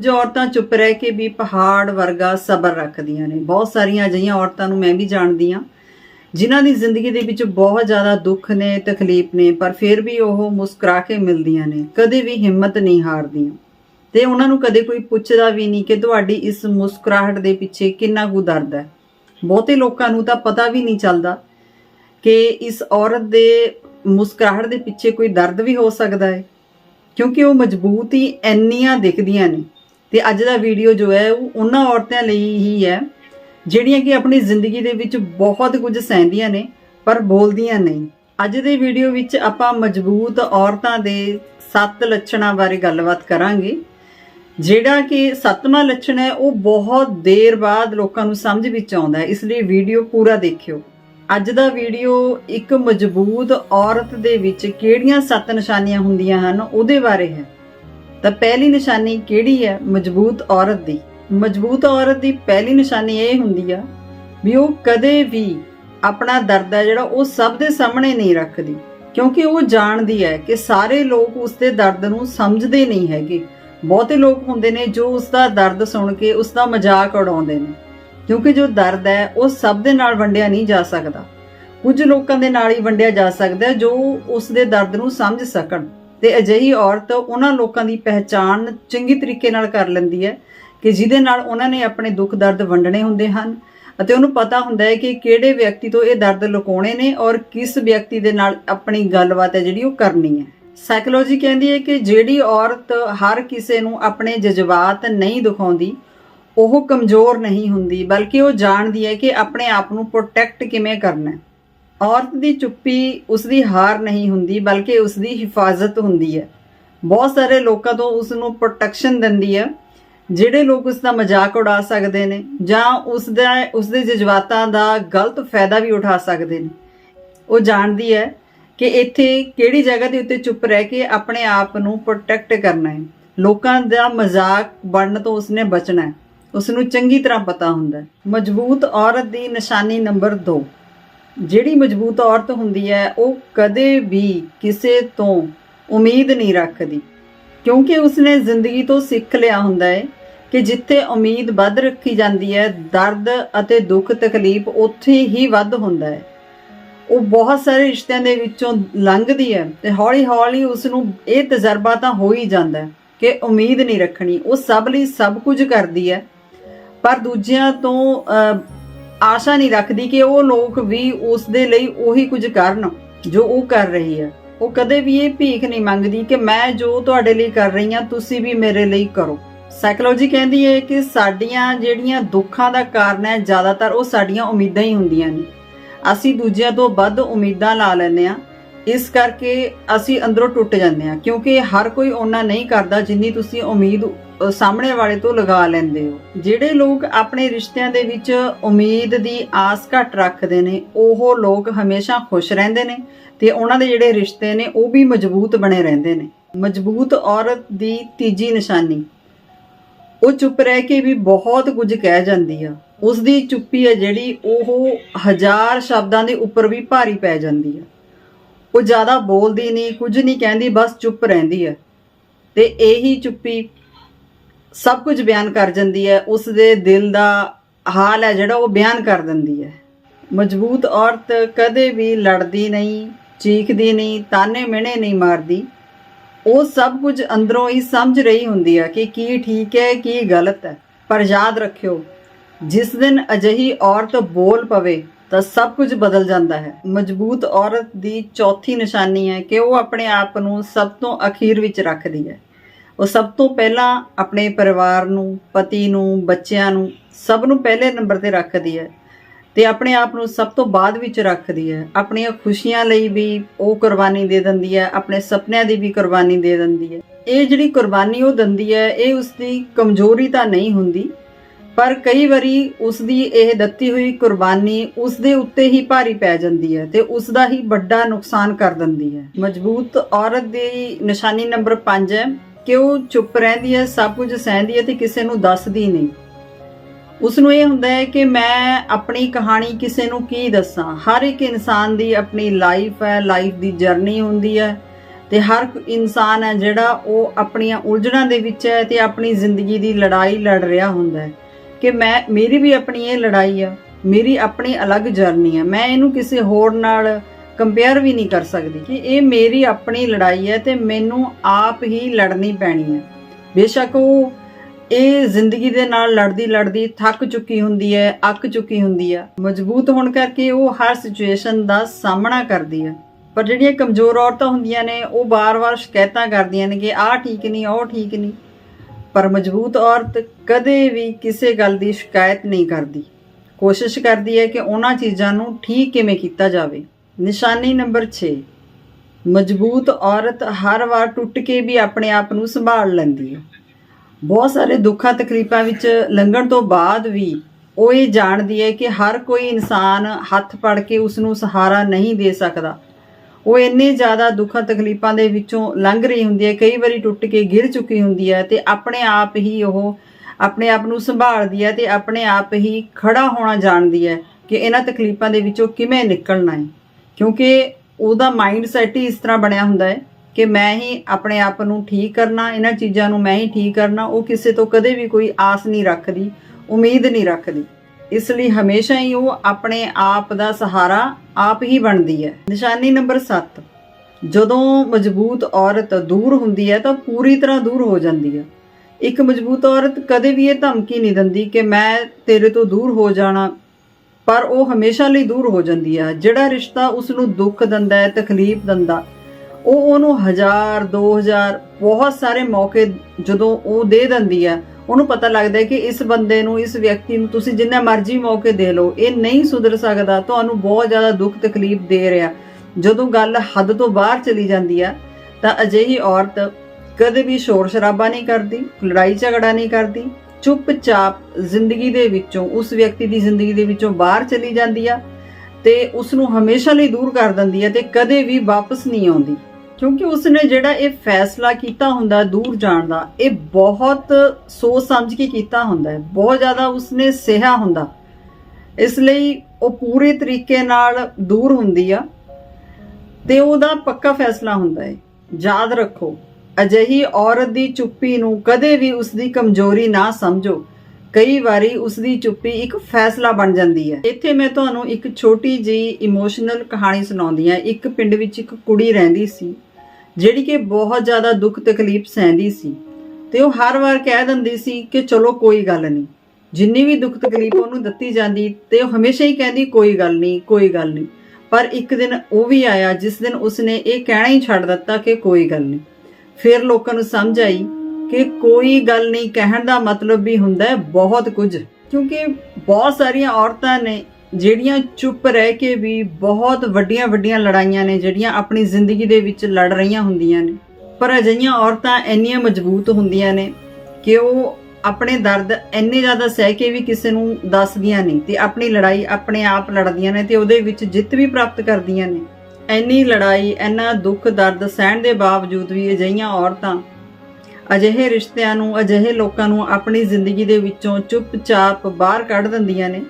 ਜੋ ਔਰਤਾਂ ਚੁੱਪ ਰਹਿ ਕੇ ਵੀ ਪਹਾੜ ਵਰਗਾ ਸਬਰ ਰੱਖਦੀਆਂ ਨੇ। ਬਹੁਤ ਸਾਰੀਆਂ ਅਜਿਹੀਆਂ ਔਰਤਾਂ ਨੂੰ ਮੈਂ ਵੀ ਜਾਣਦੀ ਹਾਂ, ਜਿਨ੍ਹਾਂ ਦੀ ਜ਼ਿੰਦਗੀ ਦੇ ਵਿੱਚ ਬਹੁਤ ਜ਼ਿਆਦਾ ਦੁੱਖ ਨੇ, ਤਕਲੀਫ ਨੇ, ਪਰ ਫਿਰ ਵੀ ਉਹ ਮੁਸਕਰਾ ਕੇ ਮਿਲਦੀਆਂ ਨੇ, ਕਦੇ ਵੀ ਹਿੰਮਤ ਨਹੀਂ ਹਾਰਦੀਆਂ। ਤੇ ਉਹਨਾਂ ਨੂੰ ਕਦੇ ਕੋਈ ਪੁੱਛਦਾ ਵੀ ਨਹੀਂ ਕਿ ਤੁਹਾਡੀ ਇਸ ਮੁਸਕਰਾਹਟ ਦੇ ਪਿੱਛੇ ਕਿੰਨਾ ਕੁ ਦਰਦ ਹੈ। ਬਹੁਤੇ ਲੋਕਾਂ ਨੂੰ ਤਾਂ ਪਤਾ ਵੀ ਨਹੀਂ ਚੱਲਦਾ ਕਿ ਇਸ ਔਰਤ ਦੇ ਮੁਸਕਰਾਹਟ ਦੇ ਪਿੱਛੇ ਕੋਈ ਦਰਦ ਵੀ ਹੋ ਸਕਦਾ ਹੈ, ਕਿਉਂਕਿ ਉਹ ਮਜ਼ਬੂਤੀ ਇੰਨੀਆਂ ਦਿਖਦੀਆਂ ਨੇ। ਤੇ ਅੱਜ ਦਾ ਵੀਡੀਓ ਜੋ ਹੈ ਉਹ ਉਹਨਾਂ ਔਰਤਾਂ ਲਈ ਹੀ ਹੈ, ਜਿਹੜੀਆਂ ਕਿ ਆਪਣੀ ਜ਼ਿੰਦਗੀ ਦੇ ਵਿੱਚ ਬਹੁਤ ਕੁਝ ਸਹਿੰਦੀਆਂ ਨੇ, ਪਰ ਬੋਲਦੀਆਂ ਨਹੀਂ। ਅੱਜ ਦੇ ਵੀਡੀਓ ਵਿੱਚ ਆਪਾਂ ਮਜ਼ਬੂਤ ਔਰਤਾਂ ਦੇ ਸੱਤ ਲੱਛਣਾਂ ਬਾਰੇ ਗੱਲਬਾਤ ਕਰਾਂਗੇ, ਜਿਹੜਾ ਕਿ ਸੱਤਵਾਂ ਲੱਛਣ ਹੈ, ਉਹ ਬਹੁਤ ਦੇਰ ਬਾਅਦ ਲੋਕਾਂ ਨੂੰ ਸਮਝ ਵਿੱਚ ਆਉਂਦਾ ਹੈ, ਇਸ ਲਈ ਵੀਡੀਓ ਪੂਰਾ ਦੇਖਿਓ। ਅੱਜ ਦਾ ਵੀਡੀਓ ਇੱਕ ਮਜ਼ਬੂਤ ਔਰਤ ਦੇ ਵਿੱਚ ਕਿਹੜੀਆਂ ਸੱਤ ਨਿਸ਼ਾਨੀਆਂ ਹੁੰਦੀਆਂ ਹਨ, ਉਹਦੇ ਬਾਰੇ ਹੈ। ਤਾਂ ਪਹਿਲੀ ਨਿਸ਼ਾਨੀ ਕਿਹੜੀ ਹੈ? ਮਜ਼ਬੂਤ ਔਰਤ ਦੀ। ਮਜ਼ਬੂਤ ਔਰਤ ਦੀ ਪਹਿਲੀ ਨਿਸ਼ਾਨੀ ਇਹ ਹੁੰਦੀ ਆ ਵੀ ਉਹ ਕਦੇ ਵੀ ਆਪਣਾ ਦਰਦ ਹੈ ਜਿਹੜਾ ਉਹ ਸਭ ਦੇ ਸਾਹਮਣੇ ਨਹੀਂ ਰੱਖਦੀ। ਕਿਉਂਕਿ ਉਹ ਜਾਣਦੀ ਹੈ ਕਿ ਸਾਰੇ ਲੋਕ ਉਸ ਦੇ ਦਰਦ ਨੂੰ ਸਮਝਦੇ ਨਹੀਂ ਹੈਗੇ। ਬਹੁਤੇ ਲੋਕ ਹੁੰਦੇ ਨੇ ਜੋ ਉਸ ਦਾ ਦਰਦ ਸੁਣ ਕੇ ਉਸ ਦਾ ਮਜ਼ਾਕ ਉਡਾਉਂਦੇ ਨੇ। ਕਿਉਂਕਿ ਜੋ ਦਰਦ ਹੈ, ਉਹ ਸਭ ਦੇ ਨਾਲ ਵੰਡਿਆ ਨਹੀਂ ਜਾ ਸਕਦਾ। ਕੁਝ ਲੋਕਾਂ ਦੇ ਨਾਲ ਹੀ ਵੰਡਿਆ ਜਾ ਸਕਦਾ ਜੋ ਉਸ ਦੇ ਦਰਦ ਨੂੰ ਸਮਝ ਸਕਣ। ਤੇ ਅਜਿਹੀ ਔਰਤ ਉਹਨਾਂ ਲੋਕਾਂ ਦੀ ਪਹਿਚਾਣ ਚੰਗੀ ਤਰੀਕੇ ਨਾਲ ਕਰ ਲੈਂਦੀ ਹੈ ਕਿ ਜਿਹਦੇ ਨਾਲ ਉਹਨਾਂ ਨੇ ਆਪਣੇ ਦੁੱਖ ਦਰਦ ਵੰਡਣੇ ਹੁੰਦੇ ਹਨ ਅਤੇ ਉਹਨੂੰ ਪਤਾ ਹੁੰਦਾ ਹੈ ਕਿ ਕਿਹੜੇ ਵਿਅਕਤੀ ਤੋਂ ਇਹ ਦਰਦ ਲੁਕਾਉਣੇ ਨੇ ਔਰ ਕਿਸ ਵਿਅਕਤੀ ਦੇ ਨਾਲ ਆਪਣੀ ਗੱਲਬਾਤ ਹੈ ਜਿਹੜੀ ਉਹ ਕਰਨੀ ਹੈ। ਸਾਈਕੋਲੋਜੀ ਕਹਿੰਦੀ ਹੈ ਕਿ ਜਿਹੜੀ ਔਰਤ ਹਰ ਕਿਸੇ ਨੂੰ ਆਪਣੇ ਜਜ਼ਬਾਤ ਨਹੀਂ ਦਿਖਾਉਂਦੀ, ਉਹ ਕਮਜ਼ੋਰ ਨਹੀਂ ਹੁੰਦੀ, ਬਲਕਿ ਉਹ ਜਾਣਦੀ ਹੈ ਕਿ ਆਪਣੇ ਆਪ ਨੂੰ ਪ੍ਰੋਟੈਕਟ ਕਿਵੇਂ ਕਰਨਾ ਹੈ। ਔਰਤ ਦੀ ਚੁੱਪੀ ਉਸ ਦੀ ਹਾਰ ਨਹੀਂ ਹੁੰਦੀ, ਬਲਕਿ ਉਸ ਦੀ ਹਿਫਾਜ਼ਤ ਹੁੰਦੀ ਹੈ। ਬਹੁਤ ਸਾਰੇ ਲੋਕਾਂ ਤੋਂ ਉਸ ਨੂੰ ਪ੍ਰੋਟੈਕਸ਼ਨ ਦਿੰਦੀ ਹੈ, ਜਿਹੜੇ ਲੋਕ ਉਸ ਦਾ ਮਜ਼ਾਕ ਉਡਾ ਸਕਦੇ ਨੇ ਜਾਂ ਉਸ ਦਾ ਉਸ ਦੇ ਜਜ਼ਬਾਤਾਂ ਦਾ ਗਲਤ ਫਾਇਦਾ ਵੀ ਉਠਾ ਸਕਦੇ ਨੇ। ਉਹ ਜਾਣਦੀ ਹੈ ਕਿ ਇੱਥੇ ਕਿਹੜੀ ਜਗ੍ਹਾ ਦੇ ਉੱਤੇ ਚੁੱਪ ਰਹਿ ਕੇ ਆਪਣੇ ਆਪ ਨੂੰ ਪ੍ਰੋਟੈਕਟ ਕਰਨਾ ਹੈ। ਲੋਕਾਂ ਦਾ ਮਜ਼ਾਕ ਬਣਨ ਤੋਂ ਉਸਨੇ ਬਚਣਾ ਹੈ। ਉਸ ਨੂੰ ਚੰਗੀ ਤਰ੍ਹਾਂ ਪਤਾ ਹੁੰਦਾ ਹੈ। ਮਜ਼ਬੂਤ ਔਰਤ ਦੀ ਨਿਸ਼ਾਨੀ ਨੰਬਰ 2 ਜਿਹੜੀ ਮਜ਼ਬੂਤ ਔਰਤ ਹੁੰਦੀ ਹੈ, ਉਹ ਕਦੇ ਵੀ ਕਿਸੇ ਤੋਂ ਉਮੀਦ ਨਹੀਂ ਰੱਖਦੀ। ਕਿਉਂਕਿ ਉਸਨੇ ਜ਼ਿੰਦਗੀ ਤੋਂ ਸਿੱਖ ਲਿਆ ਹੁੰਦਾ ਹੈ ਕਿ ਜਿੱਥੇ ਉਮੀਦ ਵੱਧ ਰੱਖੀ ਜਾਂਦੀ ਹੈ, ਦਰਦ ਅਤੇ ਦੁੱਖ ਤਕਲੀਫ ਉੱਥੇ ਹੀ ਵੱਧ ਹੁੰਦਾ ਹੈ। ਉਹ ਬਹੁਤ ਸਾਰੇ ਰਿਸ਼ਤਿਆਂ ਦੇ ਵਿੱਚੋਂ ਲੰਘਦੀ ਹੈ ਤੇ ਹੌਲੀ-ਹੌਲੀ ਉਸ ਨੂੰ ਇਹ ਤਜਰਬਾ ਤਾਂ ਹੋ ਹੀ ਜਾਂਦਾ ਹੈ ਕਿ ਉਮੀਦ ਨਹੀਂ ਰੱਖਣੀ। ਉਹ ਸਭ ਲਈ ਸਭ ਕੁਝ ਕਰਦੀ ਹੈ। ਪਰ ਦੂਜਿਆਂ ਤੋਂ ਆਸ਼ਾ ਨਹੀਂ ਰੱਖਦੀ ਕਿ ਉਹ ਲੋਕ ਵੀ ਉਸ ਦੇ ਲਈ ਉਹੀ ਕੁਝ ਕਰਨ ਜੋ ਉਹ ਕਰ ਰਹੀ ਹੈ। ਉਹ ਕਦੇ ਵੀ ਇਹ ਭੀਖ ਨਹੀਂ ਮੰਗਦੀ ਕਿ ਮੈਂ ਜੋ ਤੁਹਾਡੇ ਲਈ ਕਰ ਰਹੀ ਹਾਂ, ਤੁਸੀਂ ਵੀ ਮੇਰੇ ਲਈ ਕਰੋ। ਸਾਈਕੋਲੋਜੀ ਕਹਿੰਦੀ ਹੈ ਕਿ ਸਾਡੀਆਂ ਜਿਹੜੀਆਂ ਦੁੱਖਾਂ ਦਾ ਕਾਰਨ ਹੈ, ਜ਼ਿਆਦਾਤਰ ਉਹ ਸਾਡੀਆਂ ਉਮੀਦਾਂ ਹੀ ਹੁੰਦੀਆਂ ਨੇ। ਅਸੀਂ ਦੂਜਿਆਂ ਤੋਂ ਵੱਧ ਉਮੀਦਾਂ ਲਾ ਲੈਂਦੇ ਹਾਂ। ਇਸ ਕਰਕੇ ਅਸੀਂ ਅੰਦਰੋਂ ਟੁੱਟ ਜਾਂਦੇ ਹਾਂ, ਕਿਉਂਕਿ ਹਰ ਕੋਈ ਉਹਨਾਂ ਨਹੀਂ ਕਰਦਾ ਜਿੰਨੀ ਤੁਸੀਂ ਉਮੀਦ ਸਾਹਮਣੇ ਵਾਲੇ ਤੋਂ ਲਗਾ ਲੈਂਦੇ ਹੋ। ਜਿਹੜੇ ਲੋਕ ਆਪਣੇ ਰਿਸ਼ਤਿਆਂ ਦੇ ਵਿੱਚ ਉਮੀਦ ਦੀ ਆਸ ਘੱਟ ਰੱਖਦੇ ਨੇ, ਉਹ ਲੋਕ ਹਮੇਸ਼ਾ ਖੁਸ਼ ਰਹਿੰਦੇ ਨੇ ਤੇ ਉਹਨਾਂ ਦੇ ਜਿਹੜੇ ਰਿਸ਼ਤੇ ਨੇ, ਉਹ ਵੀ ਮਜ਼ਬੂਤ ਬਣੇ ਰਹਿੰਦੇ ਨੇ। ਮਜ਼ਬੂਤ ਔਰਤ ਦੀ ਤੀਜੀ ਨਿਸ਼ਾਨੀ। ਉਹ ਚੁੱਪ ਰਹਿ ਕੇ ਵੀ ਬਹੁਤ ਕੁਝ ਕਹਿ ਜਾਂਦੀ ਆ। ਉਸ ਦੀ ਚੁੱਪੀ ਹੈ ਜਿਹੜੀ, ਉਹ ਹਜ਼ਾਰ ਸ਼ਬਦਾਂ ਦੇ ਉੱਪਰ ਵੀ ਭਾਰੀ ਪੈ ਜਾਂਦੀ ਆ। ਉਹ ਜ਼ਿਆਦਾ ਬੋਲਦੀ ਨਹੀਂ, ਕੁਝ ਨਹੀਂ ਕਹਿੰਦੀ, ਬਸ ਚੁੱਪ ਰਹਿੰਦੀ ਹੈ। ਤੇ ਇਹੀ ਚੁੱਪੀ ਸਭ ਕੁਝ ਬਿਆਨ ਕਰ ਜਾਂਦੀ ਹੈ। ਉਸ ਦੇ ਦਿਲ ਦਾ ਹਾਲ ਹੈ ਜਿਹੜਾ, ਉਹ ਬਿਆਨ ਕਰ ਦਿੰਦੀ ਹੈ। ਮਜ਼ਬੂਤ ਔਰਤ ਕਦੇ ਵੀ ਲੜਦੀ ਨਹੀਂ, ਚੀਖਦੀ ਨਹੀਂ, ਤਾਨੇ ਮਿਹਣੇ ਨਹੀਂ ਮਾਰਦੀ। ਉਹ ਸਭ ਕੁਝ ਅੰਦਰੋਂ ਹੀ ਸਮਝ ਰਹੀ ਹੁੰਦੀ ਹੈ ਕਿ ਕੀ ਠੀਕ ਹੈ, ਕੀ ਗਲਤ ਹੈ। ਪਰ ਯਾਦ ਰੱਖਿਓ ਜਿਸ ਦਿਨ ਅਜਿਹੀ ਔਰਤ ਬੋਲ ਪਵੇ ਤਾਂ ਸਭ ਕੁਝ ਬਦਲ ਜਾਂਦਾ ਹੈ। ਮਜ਼ਬੂਤ ਔਰਤ ਦੀ ਚੌਥੀ ਨਿਸ਼ਾਨੀ ਹੈ ਕਿ ਉਹ ਆਪਣੇ ਆਪ ਨੂੰ ਸਭ ਤੋਂ ਅਖੀਰ ਵਿੱਚ ਰੱਖਦੀ ਹੈ। ਉਹ ਸਭ ਤੋਂ ਪਹਿਲਾਂ ਆਪਣੇ ਪਰਿਵਾਰ ਨੂੰ, ਪਤੀ ਨੂੰ, ਬੱਚਿਆਂ ਨੂੰ ਸਭ ਨੂੰ ਪਹਿਲੇ ਨੰਬਰ ਤੇ ਰੱਖਦੀ ਹੈ ਤੇ ਆਪਣੇ ਆਪ ਨੂੰ ਸਭ ਤੋਂ ਬਾਅਦ ਵਿੱਚ ਰੱਖਦੀ ਹੈ। ਆਪਣੀਆਂ ਖੁਸ਼ੀਆਂ ਲਈ ਵੀ ਉਹ ਕੁਰਬਾਨੀ ਦੇ ਦਿੰਦੀ ਹੈ, ਆਪਣੇ ਸੁਪਨਿਆਂ ਦੀ ਵੀ ਕੁਰਬਾਨੀ ਦੇ ਦਿੰਦੀ ਹੈ। ਇਹ ਜਿਹੜੀ ਕੁਰਬਾਨੀ ਉਹ ਦਿੰਦੀ ਹੈ, ਇਹ ਉਸ ਦੀ ਕਮਜ਼ੋਰੀ ਤਾਂ ਨਹੀਂ ਹੁੰਦੀ ਪਰ ਕਈ ਵਾਰੀ ਉਸ ਦੀ ਇਹ ਦਿੱਤੀ ਹੋਈ ਕੁਰਬਾਨੀ ਉਸ ਦੇ ਉੱਤੇ ਹੀ ਭਾਰੀ ਪੈ ਜਾਂਦੀ ਹੈ ਤੇ ਉਸ ਦਾ ਹੀ ਵੱਡਾ ਨੁਕਸਾਨ ਕਰ ਦਿੰਦੀ ਹੈ। ਮਜ਼ਬੂਤ ਔਰਤ ਦੀ ਨਿਸ਼ਾਨੀ ਨੰਬਰ 5 ਹੈ ਕਿ ਉਹ ਚੁੱਪ ਰਹਿੰਦੀ ਹੈ? ਸਭ ਕੁਝ ਸਹਿੰਦੀ ਹੈ ਤੇ ਕਿਸੇ ਨੂੰ ਦੱਸਦੀ ਨਹੀਂ। ਉਸ ਨੂੰ ਇਹ ਹੁੰਦਾ ਹੈ ਕਿ ਮੈਂ ਆਪਣੀ ਕਹਾਣੀ ਕਿਸੇ ਨੂੰ ਕੀ ਦੱਸਾਂ? ਹਰ ਇੱਕ ਇਨਸਾਨ ਦੀ ਆਪਣੀ ਲਾਈਫ ਹੈ ਲਾਈਫ ਦੀ ਜਰਨੀ ਹੁੰਦੀ ਹੈ ਤੇ ਹਰ ਇਨਸਾਨ ਹੈ ਜਿਹੜਾ ਉਹ ਆਪਣੀਆਂ ਉਲਝਣਾਂ ਦੇ ਵਿੱਚ ਹੈ ਤੇ ਆਪਣੀ ਜ਼ਿੰਦਗੀ ਦੀ ਲੜਾਈ ਲੜ ਰਿਹਾ ਹੁੰਦਾ ਹੈ। ਕਿ ਮੈਂ, ਮੇਰੀ ਵੀ ਆਪਣੀ ਇਹ ਲੜਾਈ ਆ, ਮੇਰੀ ਆਪਣੀ ਅਲੱਗ ਜਰਨੀ ਆ। ਮੈਂ ਇਹਨੂੰ ਕਿਸੇ ਹੋਰ ਨਾਲ ਕੰਪੇਅਰ ਵੀ ਨਹੀਂ ਕਰ ਸਕਦੀ ਕਿ ਇਹ ਮੇਰੀ ਆਪਣੀ ਲੜਾਈ ਹੈ ਤੇ ਮੈਨੂੰ ਆਪ ਹੀ ਲੜਨੀ ਪੈਣੀ ਹੈ ਬੇਸ਼ੱਕ ਉਹ ਇਹ ਜ਼ਿੰਦਗੀ ਦੇ ਨਾਲ ਲੜਦੀ ਲੜਦੀ ਥੱਕ ਚੁੱਕੀ ਹੁੰਦੀ ਹੈ, ਅੱਕ ਚੁੱਕੀ ਹੁੰਦੀ ਆ। ਮਜ਼ਬੂਤ ਹੋਣ ਕਰਕੇ ਉਹ ਹਰ ਸਿਚੁਏਸ਼ਨ ਦਾ ਸਾਹਮਣਾ ਕਰਦੀ ਹੈ ਪਰ ਜਿਹੜੀਆਂ ਕਮਜ਼ੋਰ ਔਰਤਾਂ ਹੁੰਦੀਆਂ ਨੇ, ਉਹ ਬਾਰ-ਬਾਰ ਸ਼ਿਕਾਇਤਾਂ ਕਰਦੀਆਂ ਨੇ ਕਿ ਆਹ ਠੀਕ ਨਹੀਂ, ਉਹ ਠੀਕ ਨਹੀਂ। ਪਰ ਮਜ਼ਬੂਤ ਔਰਤ ਕਦੇ ਵੀ ਕਿਸੇ ਗੱਲ ਦੀ ਸ਼ਿਕਾਇਤ ਨਹੀਂ ਕਰਦੀ। ਕੋਸ਼ਿਸ਼ ਕਰਦੀ ਹੈ ਕਿ ਉਹਨਾਂ ਚੀਜ਼ਾਂ ਨੂੰ ਠੀਕ ਕਿਵੇਂ ਕੀਤਾ ਜਾਵੇ। ਨਿਸ਼ਾਨੀ ਨੰਬਰ 6 ਮਜ਼ਬੂਤ ਔਰਤ ਹਰ ਵਾਰ ਟੁੱਟ ਕੇ ਵੀ ਆਪਣੇ ਆਪ ਨੂੰ ਸੰਭਾਲ ਲੈਂਦੀ ਹੈ। ਬਹੁਤ ਸਾਰੇ ਦੁੱਖਾਂ ਤਕਲੀਫਾਂ ਵਿੱਚ ਲੰਘਣ ਤੋਂ ਬਾਅਦ ਵੀ ਉਹ ਇਹ ਜਾਣਦੀ ਹੈ ਕਿ ਹਰ ਕੋਈ ਇਨਸਾਨ ਹੱਥ ਫੜ ਕੇ ਉਸ ਨੂੰ ਸਹਾਰਾ ਨਹੀਂ ਦੇ ਸਕਦਾ। ਉਹ ਇੰਨੇ ਜ਼ਿਆਦਾ ਦੁੱਖਾਂ ਤਕਲੀਫਾਂ ਦੇ ਵਿੱਚੋਂ ਲੰਘ ਰਹੀ ਹੁੰਦੀ ਹੈ, ਕਈ ਵਾਰੀ ਟੁੱਟ ਕੇ ਗਿਰ ਚੁੱਕੀ ਹੁੰਦੀ ਹੈ ਤੇ ਆਪਣੇ ਆਪ ਹੀ ਉਹ ਆਪਣੇ ਆਪ ਨੂੰ ਸੰਭਾਲਦੀ ਹੈ ਤੇ ਆਪਣੇ ਆਪ ਹੀ ਖੜਾ ਹੋਣਾ ਜਾਣਦੀ ਹੈ ਕਿ ਇਹਨਾਂ ਤਕਲੀਫਾਂ ਦੇ ਵਿੱਚੋਂ ਕਿਵੇਂ ਨਿਕਲਣਾ ਹੈ। ਕਿਉਂਕਿ ਉਹਦਾ ਮਾਈਂਡ ਸੈਟ ਹੀ ਇਸ ਤਰ੍ਹਾਂ ਬਣਿਆ ਹੁੰਦਾ ਹੈ ਕਿ ਮੈਂ ਹੀ ਆਪਣੇ ਆਪ ਨੂੰ ਠੀਕ ਕਰਨਾ, ਇਹਨਾਂ ਚੀਜ਼ਾਂ ਨੂੰ ਮੈਂ ਹੀ ਠੀਕ ਕਰਨਾ, ਉਹ ਕਿਸੇ ਤੋਂ ਕਦੇ ਵੀ ਕੋਈ ਆਸ ਨਹੀਂ ਰੱਖਦੀ, ਉਮੀਦ ਨਹੀਂ ਰੱਖਦੀ। ਇਸ ਲਈ ਹਮੇਸ਼ਾ ਹੀ ਉਹ ਆਪਣੇ ਆਪ ਦਾ ਸਹਾਰਾ ਆਪ ਹੀ ਬਣਦੀ ਹੈ। ਨਿਸ਼ਾਨੀ ਨੰਬਰ 7 ਜਦੋਂ ਮਜ਼ਬੂਤ ਔਰਤ ਦੂਰ ਹੁੰਦੀ ਹੈ ਤਾਂ ਪੂਰੀ ਤਰ੍ਹਾਂ ਦੂਰ ਹੋ ਜਾਂਦੀ ਹੈ। ਇੱਕ ਮਜ਼ਬੂਤ ਔਰਤ ਕਦੇ ਵੀ ਇਹ ਧਮਕੀ ਨਹੀਂ ਦਿੰਦੀ ਕਿ ਮੈਂ ਤੇਰੇ ਤੋਂ ਦੂਰ ਹੋ ਜਾਣਾ, ਪਰ ਉਹ ਹਮੇਸ਼ਾ ਲਈ ਦੂਰ ਹੋ ਜਾਂਦੀ ਹੈ। ਜਿਹੜਾ ਰਿਸ਼ਤਾ ਉਸ ਨੂੰ ਦੁੱਖ ਦਿੰਦਾ ਹੈ, ਤਕਲੀਫ ਦਿੰਦਾ, ਉਹ ਉਹਨੂੰ ਹਜ਼ਾਰ 2000 ਬਹੁਤ ਸਾਰੇ ਮੌਕੇ ਜਦੋਂ ਉਹ ਦੇ ਦਿੰਦੀ ਹੈ ਉਹਨੂੰ ਪਤਾ ਲੱਗਦਾ ਹੈ ਕਿ ਇਸ ਬੰਦੇ ਨੂੰ, ਇਸ ਵਿਅਕਤੀ ਨੂੰ ਤੁਸੀਂ ਜਿੰਨਾ ਮਰਜ਼ੀ ਮੌਕੇ ਦੇ ਲਓ, ਇਹ ਨਹੀਂ ਸੁਧਰ ਸਕਦਾ, ਤੁਹਾਨੂੰ ਬਹੁਤ ਜ਼ਿਆਦਾ ਦੁੱਖ ਤਕਲੀਫ ਦੇ ਰਿਹਾ। ਜਦੋਂ ਗੱਲ ਹੱਦ ਤੋਂ ਬਾਹਰ ਚਲੀ ਜਾਂਦੀ ਆ, ਤਾਂ ਅਜਿਹੀ ਔਰਤ ਕਦੇ ਵੀ ਸ਼ੋਰ ਸ਼ਰਾਬਾ ਨਹੀਂ ਕਰਦੀ, ਲੜਾਈ ਝਗੜਾ ਨਹੀਂ ਕਰਦੀ, ਚੁੱਪਚਾਪ ਜ਼ਿੰਦਗੀ ਦੇ ਵਿੱਚੋਂ, ਉਸ ਵਿਅਕਤੀ ਦੀ ਜ਼ਿੰਦਗੀ ਦੇ ਵਿੱਚੋਂ ਬਾਹਰ ਚਲੀ ਜਾਂਦੀ ਆ ਤੇ ਉਸ ਨੂੰ ਹਮੇਸ਼ਾ ਲਈ ਦੂਰ ਕਰ ਦਿੰਦੀ ਹੈ ਤੇ ਕਦੇ ਵੀ ਵਾਪਸ ਨਹੀਂ ਆਉਂਦੀ। ਕਿਉਂਕਿ ਉਸਨੇ ਜਿਹੜਾ ਇਹ ਫੈਸਲਾ ਕੀਤਾ ਹੁੰਦਾ ਦੂਰ ਜਾਣ ਦਾ, ਇਹ ਬਹੁਤ ਸੋਚ ਸਮਝ ਕੇ ਕੀਤਾ ਹੁੰਦਾ ਹੈ। ਬਹੁਤ ਜ਼ਿਆਦਾ ਉਸਨੇ ਸਿਹਾ ਹੁੰਦਾ। ਇਸ ਲਈ ਉਹ ਪੂਰੇ ਤਰੀਕੇ ਨਾਲ ਦੂਰ ਹੁੰਦੀ ਆ ਤੇ ਉਹਦਾ ਪੱਕਾ ਫੈਸਲਾ ਹੁੰਦਾ ਹੈ। ਯਾਦ ਰੱਖੋ, ਅਜਿਹੀ ਔਰਤ ਦੀ ਚੁੱਪੀ ਨੂੰ ਕਦੇ ਵੀ ਉਸ ਦੀ ਕਮਜ਼ੋਰੀ ਨਾ ਸਮਝੋ। ਕਈ ਵਾਰੀ ਉਸ ਦੀ ਚੁੱਪੀ ਇੱਕ ਫੈਸਲਾ ਬਣ ਜਾਂਦੀ ਹੈ। ਇੱਥੇ ਮੈਂ ਤੁਹਾਨੂੰ ਇੱਕ ਛੋਟੀ ਜਿਹੀ ਇਮੋਸ਼ਨਲ ਕਹਾਣੀ ਸੁਣਾਉਂਦੀ ਹਾਂ। ਇੱਕ ਪਿੰਡ ਵਿੱਚ ਇੱਕ ਕੁੜੀ ਰਹਿੰਦੀ ਸੀ। ਜਿਹੜੀ ਕਿ ਬਹੁਤ ਜ਼ਿਆਦਾ ਦੁੱਖ ਤਕਲੀਫ ਸਹਿੰਦੀ ਸੀ ਤੇ ਉਹ ਹਰ ਵਾਰ ਕਹਿ ਦਿੰਦੀ ਸੀ ਕਿ ਚਲੋ ਕੋਈ ਗੱਲ ਨਹੀਂ। ਜਿੰਨੀ ਵੀ ਦੁੱਖ ਤਕਲੀਫ ਉਹਨੂੰ ਦਿੱਤੀ ਜਾਂਦੀ ਤੇ ਉਹ ਹਮੇਸ਼ਾ ਹੀ ਕਹਿੰਦੀ ਕੋਈ ਗੱਲ ਨਹੀਂ, ਕੋਈ ਗੱਲ ਨਹੀਂ। ਪਰ ਇੱਕ ਦਿਨ ਉਹ ਵੀ ਆਇਆ ਜਿਸ ਦਿਨ ਉਸਨੇ ਇਹ ਕਹਿਣਾ ਹੀ ਛੱਡ ਦਿੱਤਾ ਕਿ ਕੋਈ ਗੱਲ ਨਹੀਂ। ਫਿਰ ਲੋਕਾਂ ਨੂੰ ਸਮਝ ਆਈ ਕਿ ਕੋਈ ਗੱਲ ਨਹੀਂ ਕਹਿਣ ਦਾ ਮਤਲਬ ਵੀ ਹੁੰਦਾ ਹੈ ਬਹੁਤ ਕੁਝ, ਕਿਉਂਕਿ ਬਹੁਤ ਸਾਰੀਆਂ ਔਰਤਾਂ ਨੇ ਜਿਹੜੀਆਂ ਚੁੱਪ ਰਹਿ ਕੇ ਵੀ ਬਹੁਤ ਵੱਡੀਆਂ ਵੱਡੀਆਂ ਲੜਾਈਆਂ ਨੇ, ਜਿਹੜੀਆਂ ਆਪਣੀ ਜ਼ਿੰਦਗੀ ਦੇ ਵਿੱਚ ਲੜ ਰਹੀਆਂ ਹੁੰਦੀਆਂ ਨੇ, ਪਰ ਅਜਿਹੀਆਂ ਔਰਤਾਂ ਇੰਨੀਆਂ ਮਜ਼ਬੂਤ ਹੁੰਦੀਆਂ ਨੇ ਕਿ ਉਹ ਆਪਣੇ ਦਰਦ ਇੰਨੇ ਜ਼ਿਆਦਾ ਸਹਿ ਕੇ ਵੀ ਕਿਸੇ ਨੂੰ ਦੱਸਦੀਆਂ ਨਹੀਂ ਤੇ ਆਪਣੀ ਲੜਾਈ ਆਪਣੇ ਆਪ ਲੜਦੀਆਂ ਨੇ ਤੇ ਉਹਦੇ ਵਿੱਚ ਜਿੱਤ ਵੀ ਪ੍ਰਾਪਤ ਕਰਦੀਆਂ ਨੇ। ਇੰਨੀ ਲੜਾਈ, ਇੰਨਾ ਦੁੱਖ ਦਰਦ ਸਹਿਣ ਦੇ ਬਾਵਜੂਦ ਵੀ ਅਜਿਹੀਆਂ ਔਰਤਾਂ ਅਜਿਹੇ ਰਿਸ਼ਤਿਆਂ ਨੂੰ, ਅਜਿਹੇ ਲੋਕਾਂ ਨੂੰ ਆਪਣੀ ਜ਼ਿੰਦਗੀ ਦੇ ਵਿੱਚੋਂ ਚੁੱਪਚਾਪ ਬਾਹਰ ਕੱਢ ਦਿੰਦੀਆਂ ਨੇ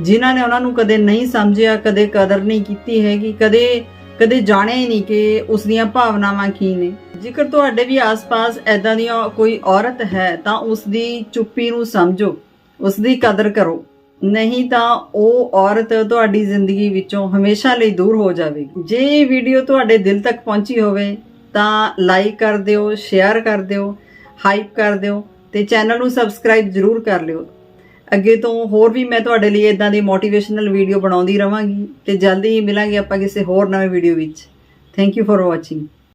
ਜਿਨ੍ਹਾਂ ਨੇ ਉਹਨਾਂ ਨੂੰ ਕਦੇ ਨਹੀਂ ਸਮਝਿਆ, ਕਦੇ ਕਦਰ ਨਹੀਂ ਕੀਤੀ ਹੈਗੀ, ਕਦੇ ਕਦੇ ਜਾਣਿਆ ਹੀ ਨਹੀਂ ਕਿ ਉਸ ਦੀਆਂ ਭਾਵਨਾਵਾਂ ਕੀ ਨੇ। ਜੇਕਰ ਤੁਹਾਡੇ ਵੀ ਆਸ-ਪਾਸ ਐਦਾਂ ਦੀਆਂ ਕੋਈ ਔਰਤ ਹੈ, ਤਾਂ ਉਸ ਦੀ ਚੁੱਪੀ ਨੂੰ ਸਮਝੋ, ਉਸ ਦੀ ਕਦਰ ਕਰੋ। ਨਹੀਂ ਤਾਂ ਉਹ ਔਰਤ ਤੁਹਾਡੀ ਜ਼ਿੰਦਗੀ ਵਿੱਚੋਂ ਹਮੇਸ਼ਾ ਲਈ ਦੂਰ ਹੋ ਜਾਵੇਗੀ। ਜੇ ਇਹ ਵੀਡੀਓ ਤੁਹਾਡੇ ਦਿਲ ਤੱਕ ਪਹੁੰਚੀ ਹੋਵੇ, ਤਾਂ ਲਾਈਕ ਕਰ ਦਿਓ ਸ਼ੇਅਰ ਕਰ ਦਿਓ ਹਾਈਪ ਕਰ ਦਿਓ ਤੇ ਚੈਨਲ ਨੂੰ ਸਬਸਕ੍ਰਾਈਬ ਜ਼ਰੂਰ ਕਰ ਲਿਓ। ਅੱਗੇ ਤੋਂ ਹੋਰ ਵੀ ਮੈਂ ਤੁਹਾਡੇ ਲਈ ਇਦਾਂ ਦੀ ਮੋਟੀਵੇਸ਼ਨਲ ਵੀਡੀਓ ਬਣਾਉਂਦੀ ਰਵਾਂਗੀ ਤੇ ਜਲਦੀ ਹੀ ਮਿਲਾਂਗੇ ਆਪਾਂ ਕਿਸੇ ਹੋਰ ਨਵੇਂ ਵੀਡੀਓ ਵਿੱਚ। Thank you for watching